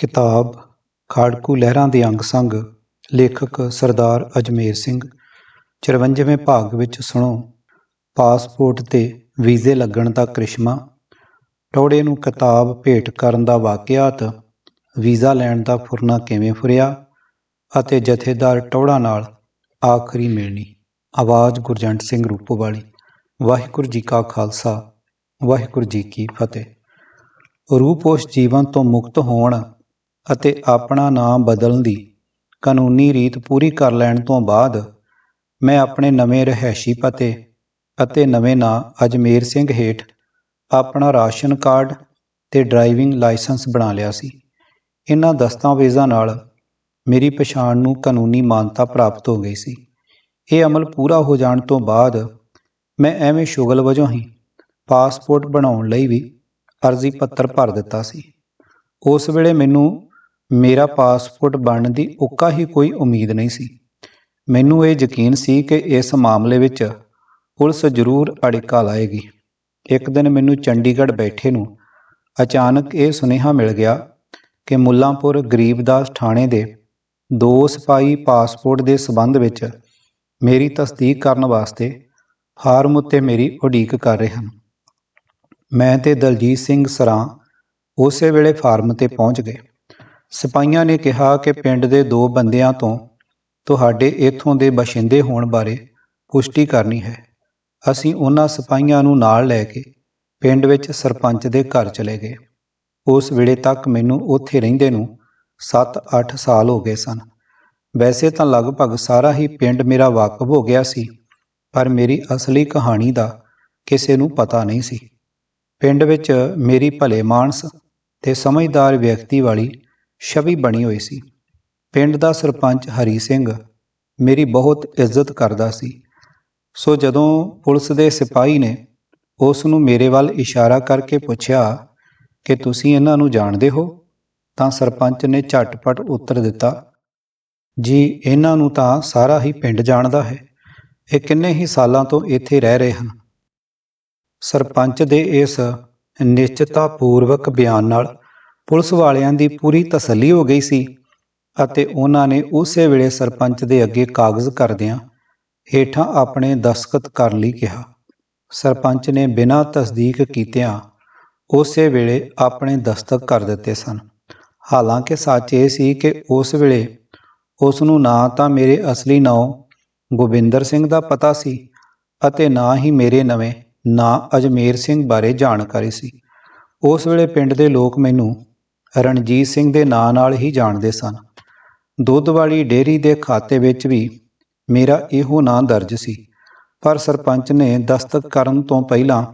ਕਿਤਾਬ ਖਾੜਕੂ ਲਹਿਰਾਂ ਦੇ ਅੰਗ ਸੰਗ, ਲੇਖਕ ਸਰਦਾਰ ਅਜਮੇਰ ਸਿੰਘ। 54ਵੇਂ ਭਾਗ ਵਿੱਚ ਸੁਣੋ। ਪਾਸਪੋਰਟ ਤੇ ਵੀਜ਼ੇ ਲੱਗਣ ਦਾ ਕ੍ਰਿਸ਼ਮਾ। ਟੋੜੇ ਨੂੰ ਕਿਤਾਬ ਭੇਟ ਕਰਨ ਦਾ ਵਾਕਿਆਤ। ਵੀਜ਼ਾ ਲੈਣ ਦਾ ਫੁਰਨਾ ਕਿਵੇਂ ਫੁਰਿਆ? ਅਤੇ ਜਥੇਦਾਰ ਟੌੜਾ ਨਾਲ ਆਖਰੀ ਮਿਲਣੀ। ਆਵਾਜ਼ ਗੁਰਜੰਟ ਸਿੰਘ ਰੂਪੋਵਾਲੀ। ਵਾਹਿਗੁਰੂ ਜੀ ਕਾ ਖਾਲਸਾ, ਵਾਹਿਗੁਰੂ ਜੀ ਕੀ ਫਤਿਹ। ਰੂਪੋਸ਼ ਜੀਵਨ ਤੋਂ ਮੁਕਤ ਹੋਣ ਅਤੇ ਆਪਣਾ ਨਾਂ ਬਦਲਣ ਦੀ ਕਾਨੂੰਨੀ ਰੀਤ ਪੂਰੀ ਕਰ ਲੈਣ ਤੋਂ ਬਾਅਦ ਮੈਂ ਆਪਣੇ ਨਵੇਂ ਰਹਿائشੀ ਪਤੇ ਅਤੇ ਨਵੇਂ ਨਾਂ ਅਜਮੇਰ ਸਿੰਘ ਹੇਠ ਆਪਣਾ ਰਾਸ਼ਨ ਕਾਰਡ ਤੇ ਡਰਾਈਵਿੰਗ ਲਾਇਸੈਂਸ ਬਣਾ ਲਿਆ ਸੀ। ਇਹਨਾਂ ਦਸਤਾਵੇਜ਼ਾਂ ਨਾਲ ਮੇਰੀ ਪਛਾਣ ਨੂੰ ਕਾਨੂੰਨੀ ਮਾਨਤਾ ਪ੍ਰਾਪਤ ਹੋ ਗਈ ਸੀ। ਇਹ ਅਮਲ ਪੂਰਾ ਹੋ ਜਾਣ ਤੋਂ ਬਾਅਦ ਮੈਂ ਐਵੇਂ ਸ਼ੁਗਲ ਵਜੋਂ ਹੀ ਪਾਸਪੋਰਟ ਬਣਾਉਣ ਲਈ ਵੀ ਅਰਜ਼ੀ ਪੱਤਰ ਭਰ ਦਿੱਤਾ ਸੀ। ਉਸ ਵੇਲੇ ਮੈਨੂੰ ਮੇਰਾ ਪਾਸਪੋਰਟ ਬਣਨ ਦੀ ਉੱਕਾ ਹੀ ਕੋਈ ਉਮੀਦ ਨਹੀਂ ਸੀ। ਮੈਨੂੰ ਇਹ ਯਕੀਨ ਸੀ ਕਿ ਇਸ ਮਾਮਲੇ ਵਿੱਚ ਪੁਲਿਸ ਜ਼ਰੂਰ ਅੜਿੱਕਾ ਲਾਏਗੀ। ਇੱਕ ਦਿਨ ਮੈਨੂੰ ਚੰਡੀਗੜ੍ਹ ਬੈਠੇ ਨੂੰ ਅਚਾਨਕ ਇਹ ਸੁਨੇਹਾ ਮਿਲ ਗਿਆ ਕਿ ਮੁੱਲਾਂਪੁਰ ਗਰੀਬਦਾਸ ਥਾਣੇ ਦੇ ਦੋ ਸਿਪਾਹੀ ਪਾਸਪੋਰਟ ਦੇ ਸਬੰਧ ਵਿੱਚ ਮੇਰੀ ਤਸਦੀਕ ਕਰਨ ਵਾਸਤੇ ਫਾਰਮ ਉੱਤੇ ਮੇਰੀ ਉਡੀਕ ਕਰ ਰਹੇ ਹਨ। ਮੈਂ ਤੇ ਦਲਜੀਤ ਸਿੰਘ ਸਰਾਂ ਉਸੇ ਵੇਲੇ ਫਾਰਮ ਤੇ ਪਹੁੰਚ ਗਏ। ਸਿਪਾਹੀਆਂ ਨੇ ਕਿਹਾ ਕਿ ਪਿੰਡ ਦੇ ਦੋ ਬੰਦਿਆਂ ਤੋਂ ਤੁਹਾਡੇ ਇੱਥੋਂ ਦੇ ਬਸ਼ਿੰਦੇ ਹੋਣ ਬਾਰੇ ਪੁਸ਼ਟੀ ਕਰਨੀ ਹੈ। ਅਸੀਂ ਉਹਨਾਂ ਸਿਪਾਹੀਆਂ ਨੂੰ ਨਾਲ ਲੈ ਕੇ ਪਿੰਡ ਵਿੱਚ ਸਰਪੰਚ ਦੇ ਘਰ ਚਲੇ ਗਏ। ਉਸ ਵੇਲੇ ਤੱਕ ਮੈਨੂੰ ਉੱਥੇ ਰਹਿੰਦੇ ਨੂੰ 7-8 ਸਾਲ ਹੋ ਗਏ ਸਨ। ਵੈਸੇ ਤਾਂ ਲਗਭਗ ਸਾਰਾ ਹੀ ਪਿੰਡ ਮੇਰਾ ਵਾਕਫ ਹੋ ਗਿਆ ਸੀ, ਪਰ ਮੇਰੀ ਅਸਲੀ ਕਹਾਣੀ ਦਾ ਕਿਸੇ ਨੂੰ ਪਤਾ ਨਹੀਂ ਸੀ। ਪਿੰਡ ਵਿੱਚ ਮੇਰੀ ਭਲੇ ਮਾਨਸ ਤੇ ਸਮਝਦਾਰ ਵਿਅਕਤੀ ਵਾਲੀ ਛਵੀ ਬਣੀ ਹੋਈ ਸੀ। ਪਿੰਡ ਦਾ ਸਰਪੰਚ ਹਰੀ ਸਿੰਘ ਮੇਰੀ ਬਹੁਤ ਇੱਜ਼ਤ ਕਰਦਾ ਸੀ। ਸੋ ਜਦੋਂ ਪੁਲਿਸ ਦੇ ਸਿਪਾਹੀ ਨੇ ਉਸ ਨੂੰ ਮੇਰੇ ਵੱਲ ਇਸ਼ਾਰਾ ਕਰਕੇ ਪੁੱਛਿਆ ਕਿ ਤੁਸੀਂ ਇਹਨਾਂ ਨੂੰ ਜਾਣਦੇ ਹੋ, ਤਾਂ ਸਰਪੰਚ ਨੇ ਝਟਪਟ ਉੱਤਰ ਦਿੱਤਾ, ਜੀ, ਇਹਨਾਂ ਨੂੰ ਤਾਂ ਸਾਰਾ ਹੀ ਪਿੰਡ ਜਾਣਦਾ ਹੈ। ਇਹ ਕਿੰਨੇ ਹੀ ਸਾਲਾਂ ਤੋਂ ਇੱਥੇ ਰਹਿ ਰਹੇ ਹਨ। ਸਰਪੰਚ ਦੇ ਇਸ ਨਿਸ਼ਚਿਤਤਾ ਪੂਰਵਕ ਬਿਆਨ ਨਾਲ ਪੁਲਿਸ ਵਾਲਿਆਂ ਦੀ ਪੂਰੀ ਤਸੱਲੀ ਹੋ ਗਈ ਸੀ ਅਤੇ ਉਹਨਾਂ ਨੇ ਉਸੇ ਵੇਲੇ ਸਰਪੰਚ ਦੇ ਅੱਗੇ ਕਾਗਜ਼ ਕਰਦਿਆਂ ਹੇਠਾਂ ਆਪਣੇ ਦਸਖਤ ਕਰਨ ਲਈ ਕਿਹਾ। ਸਰਪੰਚ ਨੇ ਬਿਨਾਂ ਤਸਦੀਕ ਕੀਤਿਆਂ ਉਸੇ ਵੇਲੇ ਆਪਣੇ ਦਸਤਕ ਕਰ ਦਿੱਤੇ ਸਨ। ਹਾਲਾਂਕਿ ਸੱਚ ਇਹ ਸੀ ਕਿ ਉਸ ਵੇਲੇ ਉਸ ਨੂੰ ਨਾ ਤਾਂ ਮੇਰੇ ਅਸਲੀ ਨਾਂ ਗੋਬਿੰਦਰ ਸਿੰਘ ਦਾ ਪਤਾ ਸੀ ਅਤੇ ਨਾ ਹੀ ਮੇਰੇ ਨਵੇਂ ਨਾਂ ਅਜਮੇਰ ਸਿੰਘ ਬਾਰੇ ਜਾਣਕਾਰੀ ਸੀ। ਉਸ ਵੇਲੇ ਪਿੰਡ ਦੇ ਲੋਕ ਮੈਨੂੰ ਰਣਜੀਤ ਸਿੰਘ ਦੇ ਨਾਂ ਨਾਲ ਹੀ ਜਾਣਦੇ ਸਨ। ਦੁੱਧ ਵਾਲੀ ਡੇਅਰੀ ਦੇ ਖਾਤੇ ਵਿੱਚ ਵੀ ਮੇਰਾ ਇਹੋ ਨਾਂ ਦਰਜ ਸੀ। ਪਰ ਸਰਪੰਚ ਨੇ ਦਸਤਕ ਕਰਨ ਤੋਂ ਪਹਿਲਾਂ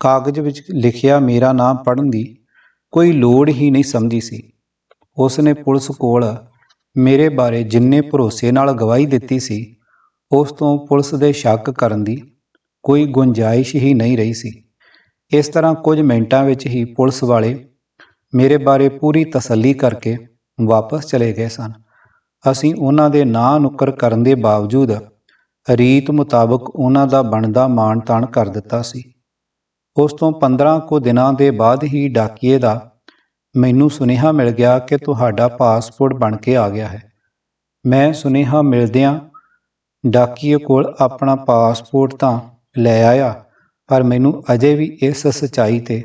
ਕਾਗਜ਼ ਵਿੱਚ ਲਿਖਿਆ ਮੇਰਾ ਨਾਂ ਪੜ੍ਹਨ ਦੀ ਕੋਈ ਲੋੜ ਹੀ ਨਹੀਂ ਸਮਝੀ ਸੀ। ਉਸ ਨੇ ਪੁਲਿਸ ਕੋਲ ਮੇਰੇ ਬਾਰੇ ਜਿੰਨੇ ਭਰੋਸੇ ਨਾਲ ਗਵਾਹੀ ਦਿੱਤੀ ਸੀ, ਉਸ ਤੋਂ ਪੁਲਿਸ ਦੇ ਸ਼ੱਕ ਕਰਨ ਦੀ ਕੋਈ ਗੁੰਜਾਇਸ਼ ਹੀ ਨਹੀਂ ਰਹੀ ਸੀ। ਇਸ ਤਰ੍ਹਾਂ ਕੁਝ ਮਿੰਟਾਂ ਵਿੱਚ ਹੀ ਪੁਲਿਸ ਵਾਲੇ ਮੇਰੇ ਬਾਰੇ ਪੂਰੀ ਤਸੱਲੀ ਕਰਕੇ ਵਾਪਸ ਚਲੇ ਗਏ ਸਨ। ਅਸੀਂ ਉਹਨਾਂ ਦੇ ਨਾਂ ਨੁੱਕਰ ਕਰਨ ਦੇ ਬਾਵਜੂਦ ਰੀਤ ਮੁਤਾਬਕ ਉਹਨਾਂ ਦਾ ਬਣਦਾ ਮਾਣ ਤਾਣ ਕਰ ਦਿੱਤਾ ਸੀ। ਉਸ ਤੋਂ 15 ਕੁ ਦਿਨਾਂ ਦੇ ਬਾਅਦ ਹੀ ਡਾਕੀਏ ਦਾ ਮੈਨੂੰ ਸੁਨੇਹਾ ਮਿਲ ਗਿਆ ਕਿ ਤੁਹਾਡਾ ਪਾਸਪੋਰਟ ਬਣ ਕੇ ਆ ਗਿਆ ਹੈ। ਮੈਂ ਸੁਨੇਹਾ ਮਿਲਦਿਆਂ ਡਾਕੀਏ ਕੋਲ ਆਪਣਾ ਪਾਸਪੋਰਟ ਤਾਂ ਲੈ ਆਇਆ, ਪਰ ਮੈਨੂੰ ਅਜੇ ਵੀ ਇਸ ਸਚਾਈ ਤੇ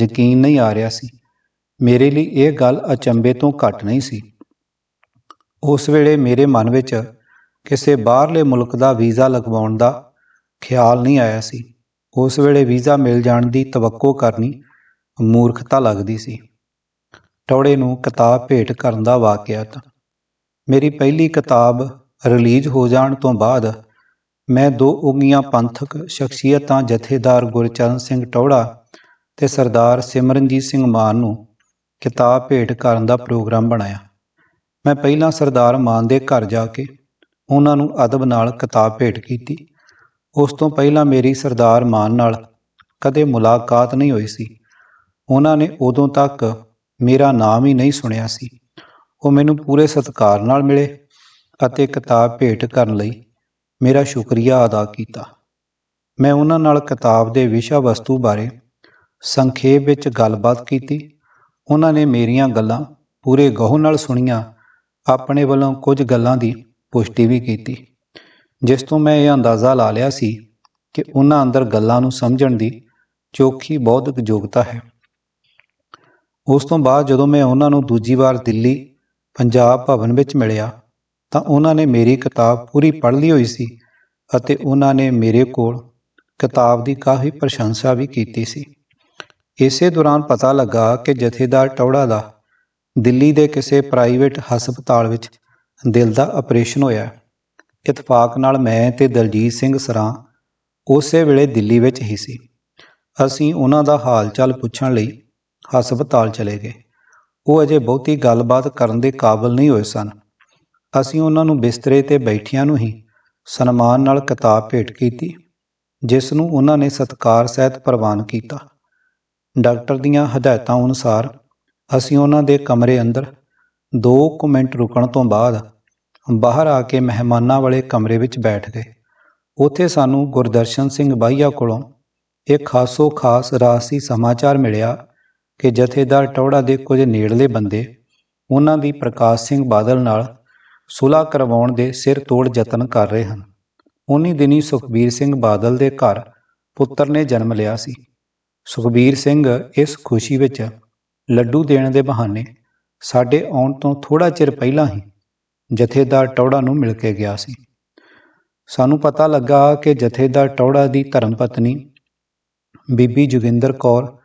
ਯਕੀਨ ਨਹੀਂ ਆ ਰਿਹਾ ਸੀ। ਮੇਰੇ ਲਈ ਇਹ ਗੱਲ ਅਚੰਬੇ ਤੋਂ ਘੱਟ ਨਹੀਂ ਸੀ। ਉਸ ਵੇਲੇ ਮੇਰੇ ਮਨ ਵਿੱਚ ਕਿਸੇ ਬਾਹਰਲੇ ਮੁਲਕ ਦਾ ਵੀਜ਼ਾ ਲਗਵਾਉਣ ਦਾ ਖਿਆਲ ਨਹੀਂ ਆਇਆ ਸੀ। ਉਸ ਵੇਲੇ ਵੀਜ਼ਾ ਮਿਲ ਜਾਣ ਦੀ ਤਵੱਕੋ ਕਰਨੀ ਮੂਰਖਤਾ ਲੱਗਦੀ ਸੀ। ਟੌੜੇ ਨੂੰ ਕਿਤਾਬ ਭੇਟ ਕਰਨ ਦਾ ਵਾਕਿਆ ਤਾਂ ਮੇਰੀ ਪਹਿਲੀ ਕਿਤਾਬ ਰਿਲੀਜ਼ ਹੋ ਜਾਣ ਤੋਂ ਬਾਅਦ ਮੈਂ ਦੋ ਉਗੀਆਂ ਪੰਥਕ ਸ਼ਖਸੀਅਤਾਂ ਜਥੇਦਾਰ ਗੁਰਚਰਨ ਸਿੰਘ ਟੌੜਾ ਤੇ ਸਰਦਾਰ ਸਿਮਰਨਜੀਤ ਸਿੰਘ ਮਾਨ ਨੂੰ ਕਿਤਾਬ ਭੇਟ ਕਰਨ ਦਾ ਪ੍ਰੋਗਰਾਮ ਬਣਾਇਆ। ਮੈਂ ਪਹਿਲਾਂ ਸਰਦਾਰ ਮਾਨ ਦੇ ਘਰ ਜਾ ਕੇ ਉਹਨਾਂ ਨੂੰ ਅਦਬ ਨਾਲ ਕਿਤਾਬ ਭੇਟ ਕੀਤੀ। ਉਸ ਤੋਂ ਪਹਿਲਾਂ ਮੇਰੀ ਸਰਦਾਰ ਮਾਨ ਨਾਲ ਕਦੇ ਮੁਲਾਕਾਤ ਨਹੀਂ ਹੋਈ ਸੀ। ਉਹਨਾਂ ਨੇ ਉਦੋਂ ਤੱਕ ਮੇਰਾ ਨਾਮ ਹੀ ਨਹੀਂ ਸੁਣਿਆ ਸੀ। ਉਹ ਮੈਨੂੰ ਪੂਰੇ ਸਤਿਕਾਰ ਨਾਲ ਮਿਲੇ ਅਤੇ ਕਿਤਾਬ ਭੇਟ ਕਰਨ ਲਈ ਮੇਰਾ ਸ਼ੁਕਰੀਆ ਅਦਾ ਕੀਤਾ। ਮੈਂ ਉਹਨਾਂ ਨਾਲ ਕਿਤਾਬ ਦੇ ਵਿਸ਼ਾ ਵਸਤੂ ਬਾਰੇ ਸੰਖੇਪ ਵਿੱਚ ਗੱਲਬਾਤ ਕੀਤੀ ਉਹਨਾਂ ਨੇ ਮੇਰੀਆਂ ਗੱਲਾਂ ਪੂਰੇ ਗਹੁ ਨਾਲ ਸੁਣੀਆਂ, ਆਪਣੇ ਵੱਲੋਂ ਕੁਝ ਗੱਲਾਂ ਦੀ ਪੁਸ਼ਟੀ ਵੀ ਕੀਤੀ। ਜਿਸ ਤੋਂ ਮੈਂ ਇਹ ਅੰਦਾਜ਼ਾ ਲਾ ਲਿਆ ਸੀ ਕਿ ਉਹਨਾਂ ਅੰਦਰ ਗੱਲਾਂ ਨੂੰ ਸਮਝਣ ਦੀ ਚੋਖੀ ਬੌਧਿਕ ਯੋਗਤਾ ਹੈ। ਉਸ ਤੋਂ ਬਾਅਦ ਜਦੋਂ ਮੈਂ ਉਹਨਾਂ ਨੂੰ ਦੂਜੀ ਵਾਰ ਦਿੱਲੀ, ਪੰਜਾਬ ਭਵਨ ਵਿੱਚ ਮਿਲਿਆ, ਤਾਂ ਉਹਨਾਂ ਨੇ ਮੇਰੀ ਕਿਤਾਬ ਪੂਰੀ ਪੜ੍ਹ ਲਈ ਹੋਈ ਸੀ ਅਤੇ ਉਹਨਾਂ ਨੇ ਮੇਰੇ ਕੋਲ ਕਿਤਾਬ ਦੀ ਕਾਫੀ ਪ੍ਰਸ਼ੰਸਾ ਵੀ ਕੀਤੀ ਸੀ। ਇਸੇ ਦੌਰਾਨ ਪਤਾ ਲੱਗਾ ਕਿ ਜਥੇਦਾਰ ਟੌੜਾ ਦਾ ਦਿੱਲੀ ਦੇ ਕਿਸੇ ਪ੍ਰਾਈਵੇਟ ਹਸਪਤਾਲ ਵਿੱਚ ਦਿਲ ਦਾ ਆਪਰੇਸ਼ਨ ਹੋਇਆ। ਇਤਫਾਕ ਨਾਲ ਮੈਂ ਤੇ ਦਲਜੀਤ ਸਿੰਘ ਸਰਾਂ ਉਸੇ ਵੇਲੇ ਦਿੱਲੀ ਵਿੱਚ ਹੀ ਸੀ। ਅਸੀਂ ਉਹਨਾਂ ਦਾ ਹਾਲ ਚਾਲ ਪੁੱਛਣ ਲਈ ਹਸਪਤਾਲ ਚਲੇ ਗਏ। ਉਹ ਅਜੇ ਬਹੁਤੀ ਗੱਲਬਾਤ ਕਰਨ ਦੇ ਕਾਬਿਲ ਨਹੀਂ ਹੋਏ ਸਨ। ਅਸੀਂ ਉਹਨਾਂ ਨੂੰ ਬਿਸਤਰੇ ਤੇ ਬੈਠਿਆਂ ਨੂੰ ਹੀ ਸਨਮਾਨ ਨਾਲ ਕਿਤਾਬ ਭੇਟ ਕੀਤੀ, ਜਿਸ ਨੂੰ ਉਹਨਾਂ ਨੇ ਸਤਕਾਰ ਸਹਿਤ ਪ੍ਰਵਾਨ ਕੀਤਾ। ਡਾਕਟਰ ਦੀਆਂ ਹਦਾਇਤਾਂ ਅਨੁਸਾਰ ਅਸੀਂ ਉਹਨਾਂ ਦੇ ਕਮਰੇ ਅੰਦਰ 2 ਕੁ ਮਿੰਟ ਰੁਕਣ ਤੋਂ ਬਾਅਦ ਬਾਹਰ ਆ ਕੇ ਮਹਿਮਾਨਾਂ ਵਾਲੇ ਕਮਰੇ ਵਿੱਚ ਬੈਠ ਗਏ। ਉੱਥੇ ਸਾਨੂੰ ਗੁਰਦਰਸ਼ਨ ਸਿੰਘ ਬਾਈਆ ਕੋਲੋਂ ਇੱਕ ਖਾਸੋ ਖਾਸ ਰਾਸੀ ਸਮਾਚਾਰ ਮਿਲਿਆ ਕਿ ਜਥੇਦਾਰ ਟੌੜਾ ਦੇ ਕੁਝ ਨੇੜਲੇ ਬੰਦੇ ਉਹਨਾਂ ਦੀ ਪ੍ਰਕਾਸ਼ ਸਿੰਘ ਬਾਦਲ ਨਾਲ ਸੁਲ੍ਹਾ ਕਰਵਾਉਣ ਦੇ ਸਿਰ ਤੋੜ ਯਤਨ ਕਰ ਰਹੇ ਹਨ। ਉਨੀ ਦਿਨੀ ਸੁਖਬੀਰ ਸਿੰਘ ਬਾਦਲ ਦੇ ਘਰ ਪੁੱਤਰ ਨੇ ਜਨਮ ਲਿਆ ਸੀ। ਸੁਖਬੀਰ ਸਿੰਘ ਇਸ ਖੁਸ਼ੀ ਵਿੱਚ ਲੱਡੂ ਦੇਣ ਦੇ ਬਹਾਨੇ ਸਾਡੇ ਆਉਣ ਤੋਂ ਥੋੜਾ ਚਿਰ ਪਹਿਲਾਂ ਹੀ ਜਥੇਦਾਰ ਟੌੜਾ ਨੂੰ ਮਿਲ ਕੇ ਗਿਆ ਸੀ। ਸਾਨੂੰ ਪਤਾ ਲੱਗਾ ਕਿ ਜਥੇਦਾਰ ਟੌੜਾ ਦੀ ਧਰਮ ਪਤਨੀ ਬੀਬੀ ਜੋਗਿੰਦਰ ਕੌਰ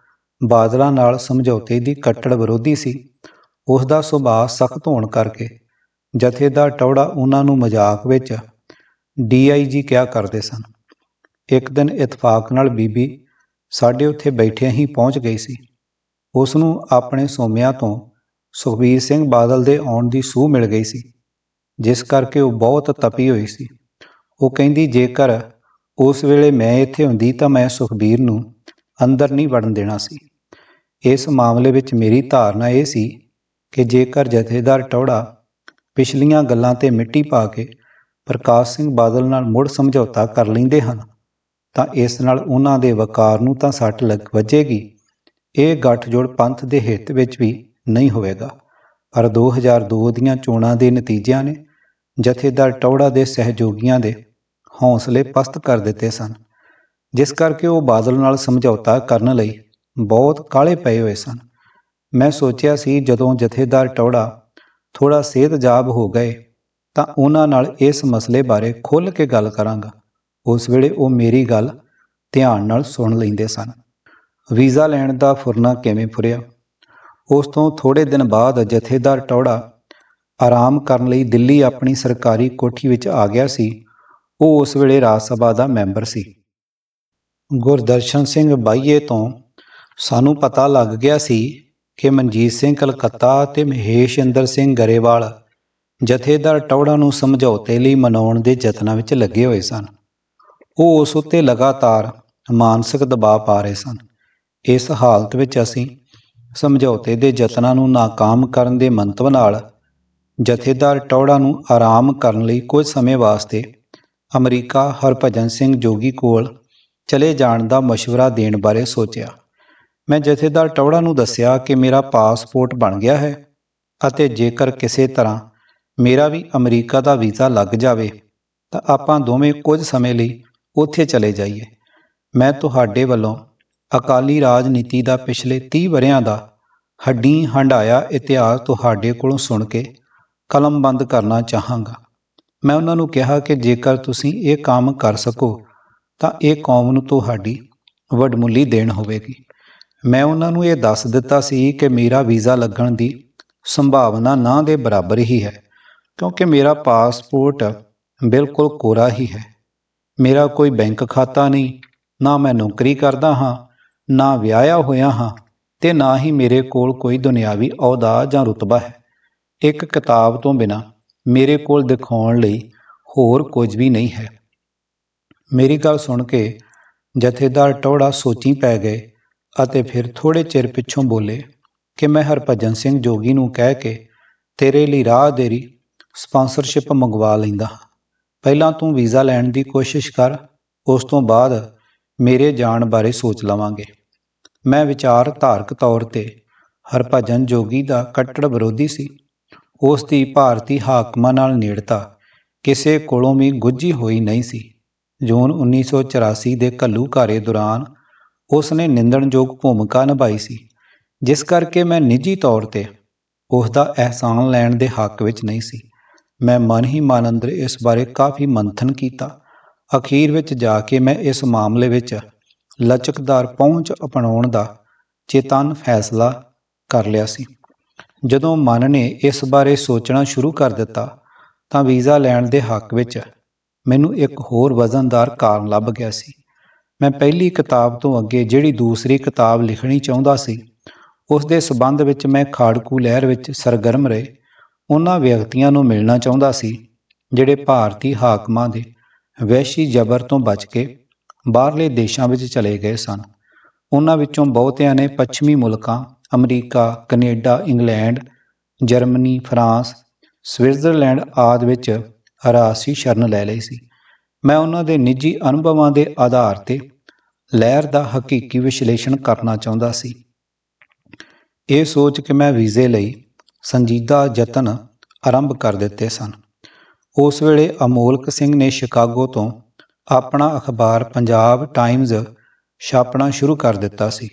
ਬਾਦਲਾਂ ਨਾਲ ਸਮਝੌਤੇ ਦੀ ਕੱਟੜ ਵਿਰੋਧੀ ਸੀ। ਉਸ ਦਾ ਸੁਭਾਅ ਸਖਤ ਹੋਣ ਕਰਕੇ ਜਥੇਦਾਰ ਟੌੜਾ ਉਹਨਾਂ ਨੂੰ ਮਜ਼ਾਕ ਵਿੱਚ ਡੀਆਈਜੀ ਕਿਹਾ ਕਰਦੇ ਸਨ। ਇੱਕ ਦਿਨ ਇਤਫਾਕ ਨਾਲ ਬੀਬੀ ਸਾਡੇ ਉੱਥੇ ਬੈਠਿਆਂ ਹੀ ਪਹੁੰਚ ਗਈ ਸੀ। ਉਸ ਨੂੰ ਆਪਣੇ ਸੋਮਿਆਂ ਤੋਂ ਸੁਖਬੀਰ ਸਿੰਘ ਬਾਦਲ ਦੇ ਆਉਣ ਦੀ ਸੂਹ ਮਿਲ ਗਈ ਸੀ, ਜਿਸ ਕਰਕੇ ਉਹ ਬਹੁਤ ਤਪੀ ਹੋਈ ਸੀ। ਉਹ ਕਹਿੰਦੀ, ਜੇਕਰ ਉਸ ਵੇਲੇ ਮੈਂ ਇੱਥੇ ਹੁੰਦੀ ਤਾਂ ਮੈਂ ਸੁਖਬੀਰ ਨੂੰ ਅੰਦਰ ਨਹੀਂ ਵੜਨ ਦੇਣਾ ਸੀ। ਇਸ ਮਾਮਲੇ ਵਿੱਚ ਮੇਰੀ ਧਾਰਨਾ ਇਹ ਸੀ ਕਿ ਜੇਕਰ ਜਥੇਦਾਰ ਟੌੜਾ ਪਿਛਲੀਆਂ ਗੱਲਾਂ ਤੇ ਮਿੱਟੀ ਪਾ ਕੇ ਪ੍ਰਕਾਸ਼ ਸਿੰਘ ਬਾਦਲ ਨਾਲ ਮੁੜ ਸਮਝੌਤਾ ਕਰ ਲੈਂਦੇ ਹਨ ਤਾਂ ਇਸ ਨਾਲ ਉਹਨਾਂ ਦੇ ਵਕਾਰ ਨੂੰ ਤਾਂ ਸੱਟ ਲੱਗ ਵੱਜੇਗੀ। ਇਹ ਗੱਠਜੋੜ ਪੰਥ ਦੇ ਹਿੱਤ ਵਿੱਚ ਵੀ ਨਹੀਂ ਹੋਵੇਗਾ। ਪਰ 2002 ਦੀਆਂ ਚੋਣਾਂ ਦੇ ਨਤੀਜਿਆਂ ਨੇ ਜਥੇਦਾਰ ਟੌੜਾ ਦੇ ਸਹਿਯੋਗੀਆਂ ਦੇ ਹੌਸਲੇ ਪਸਤ ਕਰ ਦਿੱਤੇ ਸਨ, ਜਿਸ ਕਰਕੇ ਉਹ ਬਾਦਲ ਨਾਲ ਸਮਝੌਤਾ ਕਰਨ ਲਈ ਬਹੁਤ ਕਾਲੇ ਪਏ ਹੋਏ ਸਨ। ਮੈਂ ਸੋਚਿਆ ਸੀ, ਜਦੋਂ ਜਥੇਦਾਰ ਟੌੜਾ ਥੋੜਾ ਸਿਹਤਯਾਬ ਹੋ ਗਏ ਤਾਂ ਉਹਨਾਂ ਨਾਲ ਇਸ ਮਸਲੇ ਬਾਰੇ ਖੁੱਲ੍ਹ ਕੇ ਗੱਲ ਕਰਾਂਗਾ। ਉਸ ਵੇਲੇ ਉਹ ਮੇਰੀ ਗੱਲ ਧਿਆਨ ਨਾਲ ਸੁਣ ਲੈਂਦੇ ਸਨ। ਵੀਜ਼ਾ ਲੈਣ ਦਾ ਫੁਰਨਾ ਕਿਵੇਂ ਫੁਰਿਆ? ਉਸ ਤੋਂ ਥੋੜੇ ਦਿਨ ਬਾਅਦ ਜਥੇਦਾਰ ਟੌੜਾ ਆਰਾਮ ਕਰਨ ਲਈ ਦਿੱਲੀ ਆਪਣੀ ਸਰਕਾਰੀ ਕੋਠੀ ਵਿੱਚ ਆ ਗਿਆ ਸੀ। ਉਹ ਉਸ ਵੇਲੇ ਰਾਜ ਸਭਾ ਦਾ ਮੈਂਬਰ ਸੀ। ਗੁਰਦਰਸ਼ਨ ਸਿੰਘ ਬਾਈਏ ਤੋਂ ਸਾਨੂੰ ਪਤਾ ਲੱਗ ਗਿਆ ਸੀ ਕਿ ਮਨਜੀਤ ਸਿੰਘ ਕਲਕੱਤਾ ਤੇ ਮਹੇਸ਼ਿੰਦਰ ਸਿੰਘ ਗਰੇਵਾਲ ਜਥੇਦਾਰ ਟੌੜਾ ਨੂੰ ਸਮਝੌਤੇ ਲਈ ਮਨਾਉਣ ਦੇ ਯਤਨਾਂ ਵਿੱਚ ਲੱਗੇ ਹੋਏ ਸਨ। ਉਹ ਉਸ ਉੱਤੇ ਲਗਾਤਾਰ ਮਾਨਸਿਕ ਦਬਾਅ ਪਾ ਰਹੇ ਸਨ। ਇਸ ਹਾਲਤ ਵਿੱਚ ਅਸੀਂ ਸਮਝੌਤੇ ਦੇ ਯਤਨਾਂ ਨੂੰ ناکਾਮ ਕਰਨ ਦੇ ਮੰਤਵ ਨਾਲ ਜਥੇਦਾਰ ਟੌੜਾ ਨੂੰ ਆਰਾਮ ਕਰਨ ਲਈ ਕੁਝ ਸਮੇਂ ਵਾਸਤੇ ਅਮਰੀਕਾ ਹਰਭਜਨ ਸਿੰਘ ਜੋਗੀ ਕੋਲ ਚਲੇ ਜਾਣ ਦਾ مشورہ ਦੇਣ ਬਾਰੇ ਸੋਚਿਆ। ਮੈਂ ਜਥੇਦਾਰ ਟੌੜਾ ਨੂੰ ਦੱਸਿਆ ਕਿ ਮੇਰਾ ਪਾਸਪੋਰਟ ਬਣ ਗਿਆ ਹੈ ਅਤੇ ਜੇਕਰ ਕਿਸੇ ਤਰ੍ਹਾਂ ਮੇਰਾ ਵੀ ਅਮਰੀਕਾ ਦਾ ਵੀਜ਼ਾ ਲੱਗ ਜਾਵੇ ਤਾਂ ਆਪਾਂ ਦੋਵੇਂ ਕੁਝ ਸਮੇਂ ਲਈ ਉੱਥੇ ਚਲੇ ਜਾਈਏ। ਮੈਂ ਤੁਹਾਡੇ ਵੱਲੋਂ ਅਕਾਲੀ ਰਾਜਨੀਤੀ ਦਾ ਪਿਛਲੇ 30 ਵਰਿਆਂ ਦਾ ਹੱਡੀ ਹੰਡਾਇਆ ਇਤਿਹਾਸ ਤੁਹਾਡੇ ਕੋਲੋਂ ਸੁਣ ਕੇ ਕਲਮਬੰਦ ਕਰਨਾ ਚਾਹਾਂਗਾ। ਮੈਂ ਉਹਨਾਂ ਨੂੰ ਕਿਹਾ ਕਿ ਜੇਕਰ ਤੁਸੀਂ ਇਹ ਕੰਮ ਕਰ ਸਕੋ, ਤਾਂ ਇਹ ਕੌਮ ਨੂੰ ਤੁਹਾਡੀ ਵਡਮੁੱਲੀ ਦੇਣ ਹੋਵੇਗੀ। ਮੈਂ ਉਹਨਾਂ ਨੂੰ ਇਹ ਦੱਸ ਦਿੱਤਾ ਸੀ ਕਿ ਮੇਰਾ ਵੀਜ਼ਾ ਲੱਗਣ ਦੀ ਸੰਭਾਵਨਾ ਨਾ ਦੇ ਬਰਾਬਰ ਹੀ ਹੈ, ਕਿਉਂਕਿ ਮੇਰਾ ਪਾਸਪੋਰਟ ਬਿਲਕੁਲ ਕੋਰਾ ਹੀ ਹੈ। ਮੇਰਾ ਕੋਈ ਬੈਂਕ ਖਾਤਾ ਨਹੀਂ, ਨਾ ਮੈਂ ਨੌਕਰੀ ਕਰਦਾ ਹਾਂ, ਨਾ ਵਿਆਹਿਆ ਹੋਇਆ ਹਾਂ ਤੇ ਨਾ ਹੀ ਮੇਰੇ ਕੋਲ ਕੋਈ ਦੁਨਿਆਵੀ ਅਹੁਦਾ ਜਾਂ ਰੁਤਬਾ ਹੈ। ਇੱਕ ਕਿਤਾਬ ਤੋਂ ਬਿਨਾ ਮੇਰੇ ਕੋਲ ਦਿਖਾਉਣ ਲਈ ਹੋਰ ਕੁਝ ਵੀ ਨਹੀਂ ਹੈ। ਮੇਰੀ ਗੱਲ ਸੁਣ ਕੇ ਜਥੇਦਾਰ ਟੌੜਾ ਸੋਚੀ ਪੈ ਗਏ ਅਤੇ ਫਿਰ ਥੋੜੇ ਚਿਰ ਪਿੱਛੋਂ ਬੋਲੇ ਕਿ ਮੈਂ ਹਰਭਜਨ ਸਿੰਘ ਜੋਗੀ ਨੂੰ ਕਹਿ ਕੇ ਤੇਰੇ ਲਈ ਰਾਹ ਦੇਰੀ ਸਪਾਂਸਰਸ਼ਿਪ ਮੰਗਵਾ ਲੈਂਦਾ ਹਾਂ। ਪਹਿਲਾਂ ਤੂੰ ਵੀਜ਼ਾ ਲੈਣ ਦੀ ਕੋਸ਼ਿਸ਼ ਕਰ, ਉਸ ਤੋਂ ਬਾਅਦ ਮੇਰੇ ਜਾਣ ਬਾਰੇ ਸੋਚ ਲਵਾਂਗੇ। ਮੈਂ ਵਿਚਾਰ ਧਾਰਕ ਤੌਰ ਤੇ ਹਰਭਜਨ ਜੋਗੀ ਦਾ ਕੱਟੜ ਵਿਰੋਧੀ ਸੀ। ਉਸ ਦੀ ਭਾਰਤੀ ਹਾਕਮਾਂ ਨਾਲ ਨੇੜਤਾ ਕਿਸੇ ਕੋਲੋਂ ਵੀ ਗੁੱਝੀ ਹੋਈ ਨਹੀਂ ਸੀ। ਜੂਨ 1984 ਦੇ ਘੱਲੂਘਾਰੇ ਦੌਰਾਨ ਉਸ ਨੇ ਨਿੰਦਣਯੋਗ ਭੂਮਿਕਾ ਨਿਭਾਈ ਸੀ, ਜਿਸ ਕਰਕੇ ਮੈਂ ਨਿੱਜੀ ਤੌਰ ਤੇ ਉਸ ਦਾ ਅਹਿਸਾਨ ਲੈਣ ਦੇ ਹੱਕ ਵਿੱਚ ਨਹੀਂ ਸੀ। ਮੈਂ ਮਨ ਹੀ ਮਨ ਅੰਦਰ ਇਸ ਬਾਰੇ ਕਾਫੀ ਮੰਥਨ ਕੀਤਾ। ਅਖੀਰ ਵਿੱਚ ਜਾ ਕੇ ਮੈਂ ਇਸ ਮਾਮਲੇ ਵਿੱਚ ਲਚਕਦਾਰ ਪਹੁੰਚ ਅਪਣਾਉਣ ਦਾ ਚੇਤਨ ਫੈਸਲਾ ਕਰ ਲਿਆ ਸੀ। ਜਦੋਂ ਮਨ ਨੇ ਇਸ ਬਾਰੇ ਸੋਚਣਾ ਸ਼ੁਰੂ ਕਰ ਦਿੱਤਾ, ਤਾਂ ਵੀਜ਼ਾ ਲੈਣ ਦੇ ਹੱਕ ਵਿੱਚ ਮੈਨੂੰ ਇੱਕ ਹੋਰ ਵਜ਼ਨਦਾਰ ਕਾਰਨ ਲੱਭ ਗਿਆ ਸੀ। ਮੈਂ ਪਹਿਲੀ ਕਿਤਾਬ ਤੋਂ ਅੱਗੇ ਜਿਹੜੀ ਦੂਸਰੀ ਕਿਤਾਬ ਲਿਖਣੀ ਚਾਹੁੰਦਾ ਸੀ, ਉਸ ਦੇ ਸਬੰਧ ਵਿੱਚ ਮੈਂ ਖਾੜਕੂ ਲਹਿਰ ਵਿੱਚ ਸਰਗਰਮ ਰਹੇ। ਉਹਨਾਂ ਵਿਅਕਤੀਆਂ ਨੂੰ ਮਿਲਣਾ ਚਾਹੁੰਦਾ ਸੀ, ਜਿਹੜੇ ਭਾਰਤੀ ਹਾਕਮਾਂ ਦੇ ਵੈਸ਼ੀ ਜ਼ਬਰ ਤੋਂ ਬਚ ਕੇ ਬਾਹਰਲੇ ਦੇਸ਼ਾਂ ਵਿੱਚ ਚਲੇ ਗਏ ਸਨ। ਉਹਨਾਂ ਵਿੱਚੋਂ ਬਹੁਤਿਆਂ ਨੇ ਪੱਛਮੀ ਮੁਲਕਾਂ, America, Canada, England, Germany, France, Switzerland ਆਦਿ ਵਿੱਚ ਹਰਾਸੀ ਸ਼ਰਨ ਲੈ ਲਈ ਸੀ। ਮੈਂ ਉਹਨਾਂ ਦੇ ਨਿੱਜੀ ਅਨੁਭਵਾਂ ਦੇ ਆਧਾਰ ਤੇ ਲਹਿਰ ਦਾ ਹਕੀਕੀ ਵਿਸ਼ਲੇਸ਼ਣ ਕਰਨਾ ਚਾਹੁੰਦਾ ਸੀ। ਇਹ ਸੋਚ ਕੇ ਮੈਂ ਵੀਜ਼ੇ ਲਈ ਸੰਜੀਦਾ ਯਤਨ ਆਰੰਭ ਕਰ ਦਿੱਤੇ ਸਨ। ਉਸ ਵੇਲੇ ਅਮੋਲਕ ਸਿੰਘ ਨੇ ਸ਼ਿਕਾਗੋ ਤੋਂ ਆਪਣਾ ਅਖਬਾਰ ਪੰਜਾਬ ਟਾਈਮਜ਼ ਛਾਪਣਾ ਸ਼ੁਰੂ ਕਰ ਦਿੱਤਾ ਸੀ।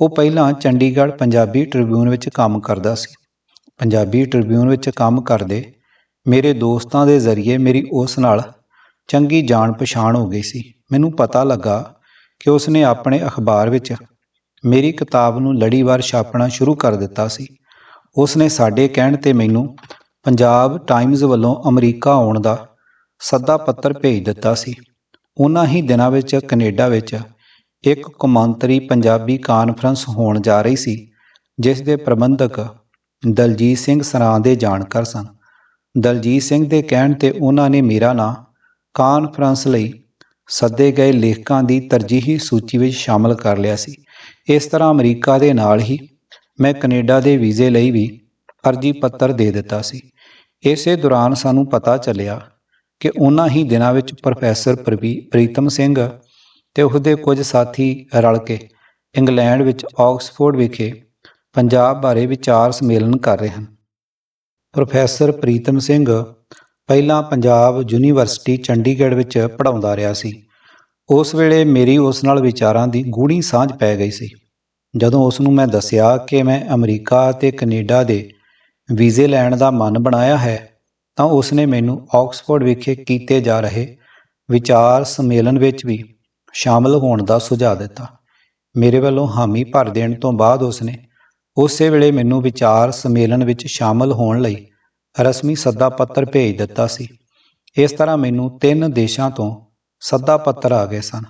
ਉਹ ਪਹਿਲਾਂ ਚੰਡੀਗੜ੍ਹ ਪੰਜਾਬੀ ਟ੍ਰਿਬਿਊਨ ਵਿੱਚ ਕੰਮ ਕਰਦਾ ਸੀ। ਪੰਜਾਬੀ ਟ੍ਰਿਬਿਊਨ ਵਿੱਚ ਕੰਮ ਕਰਦੇ ਮੇਰੇ ਦੋਸਤਾਂ ਦੇ ਜ਼ਰੀਏ ਮੇਰੀ ਉਸ ਨਾਲ ਚੰਗੀ ਜਾਣ ਪਛਾਣ ਹੋ ਗਈ ਸੀ। ਮੈਨੂੰ ਪਤਾ ਲੱਗਾ ਕਿ ਉਸ ਨੇ ਆਪਣੇ ਅਖਬਾਰ ਵਿੱਚ ਮੇਰੀ ਕਿਤਾਬ ਨੂੰ ਲੜੀਵਾਰ ਛਾਪਣਾ ਸ਼ੁਰੂ ਕਰ ਦਿੱਤਾ ਸੀ। ਉਸ ਨੇ ਸਾਡੇ ਕਹਿਣ ਤੇ ਮੈਨੂੰ ਪੰਜਾਬ ਟਾਈਮਜ਼ ਵੱਲੋਂ ਅਮਰੀਕਾ ਆਉਣ ਦਾ ਸੱਦਾ ਪੱਤਰ ਭੇਜ ਦਿੱਤਾ ਸੀ। ਉਹਨਾਂ ਹੀ ਦਿਨਾਂ ਵਿੱਚ ਕੈਨੇਡਾ ਵਿੱਚ ਇੱਕ ਕੌਮਾਂਤਰੀ ਪੰਜਾਬੀ ਕਾਨਫਰੰਸ ਹੋਣ ਜਾ ਰਹੀ ਸੀ, ਜਿਸ ਦੇ ਪ੍ਰਬੰਧਕ ਦਲਜੀਤ ਸਿੰਘ ਸਰਾਂ ਦੇ ਜਾਣਕਾਰ ਸਨ। ਦਲਜੀਤ ਸਿੰਘ ਦੇ ਕਹਿਣ ਤੇ ਉਹਨਾਂ ਨੇ ਮੇਰਾ ਨਾਂ ਕਾਨਫਰੰਸ ਲਈ ਸੱਦੇ ਗਏ ਲੇਖਕਾਂ ਦੀ ਤਰਜੀਹੀ ਸੂਚੀ ਵਿੱਚ ਸ਼ਾਮਲ ਕਰ ਲਿਆ ਸੀ। ਇਸ ਤਰ੍ਹਾਂ ਅਮਰੀਕਾ ਦੇ ਨਾਲ ਹੀ ਮੈਂ ਕੈਨੇਡਾ ਦੇ ਵੀਜ਼ੇ ਲਈ ਵੀ ਅਰਜੀ ਪੱਤਰ ਦੇ ਦਿੱਤਾ ਸੀ। ਇਸੇ ਦੌਰਾਨ ਸਾਨੂੰ ਪਤਾ ਚੱਲਿਆ ਕਿ ਉਹਨਾਂ ਹੀ ਦਿਨਾਂ ਵਿੱਚ ਪ੍ਰੋਫੈਸਰ ਪ੍ਰਵੀ ਪ੍ਰੀਤਮ ਸਿੰਘ ਤੇ ਉਹਦੇ ਕੁਝ ਸਾਥੀ ਰਲ ਕੇ ਇੰਗਲੈਂਡ ਵਿੱਚ ਆਕਸਫੋਰਡ ਵਿਖੇ ਪੰਜਾਬ ਬਾਰੇ ਵਿਚਾਰ ਸੰਮੇਲਨ ਕਰ ਰਹੇ ਹਨ। ਪ੍ਰੋਫੈਸਰ ਪ੍ਰੀਤਮ ਸਿੰਘ ਪਹਿਲਾਂ ਪੰਜਾਬ ਯੂਨੀਵਰਸਿਟੀ ਚੰਡੀਗੜ੍ਹ ਵਿੱਚ ਪੜ੍ਹਾਉਂਦਾ ਰਿਹਾ ਸੀ। ਉਸ ਵੇਲੇ ਮੇਰੀ ਉਸ ਨਾਲ ਵਿਚਾਰਾਂ ਦੀ ਗੂੜੀ ਸਾਂਝ ਪੈ ਗਈ ਸੀ। ਜਦੋਂ ਉਸ ਨੂੰ ਮੈਂ ਦੱਸਿਆ ਕਿ ਮੈਂ ਅਮਰੀਕਾ ਅਤੇ ਕੈਨੇਡਾ ਦੇ ਵੀਜ਼ੇ ਲੈਣ ਦਾ ਮਨ ਬਣਾਇਆ ਹੈ, ਤਾਂ ਉਸ ਨੇ ਮੈਨੂੰ ਆਕਸਫੋਰਡ ਵਿਖੇ ਕੀਤੇ ਜਾ ਰਹੇ ਵਿਚਾਰ ਸੰਮੇਲਨ ਵਿੱਚ ਵੀ ਸ਼ਾਮਲ ਹੋਣ ਦਾ ਸੁਝਾਅ ਦਿੱਤਾ। ਮੇਰੇ ਵੱਲੋਂ ਹਾਮੀ ਭਰ ਦੇਣ ਤੋਂ ਬਾਅਦ ਉਸ ਨੇ ਉਸੇ ਵੇਲੇ ਮੈਨੂੰ ਵਿਚਾਰ ਸੰਮੇਲਨ ਵਿੱਚ ਸ਼ਾਮਲ ਹੋਣ ਲਈ ਰਸਮੀ ਸੱਦਾ ਪੱਤਰ ਭੇਜ ਦਿੱਤਾ ਸੀ। ਇਸ ਤਰ੍ਹਾਂ ਮੈਨੂੰ ਤਿੰਨ ਦੇਸ਼ਾਂ ਤੋਂ ਸੱਦਾ ਪੱਤਰ ਆ ਗਏ ਸਨ,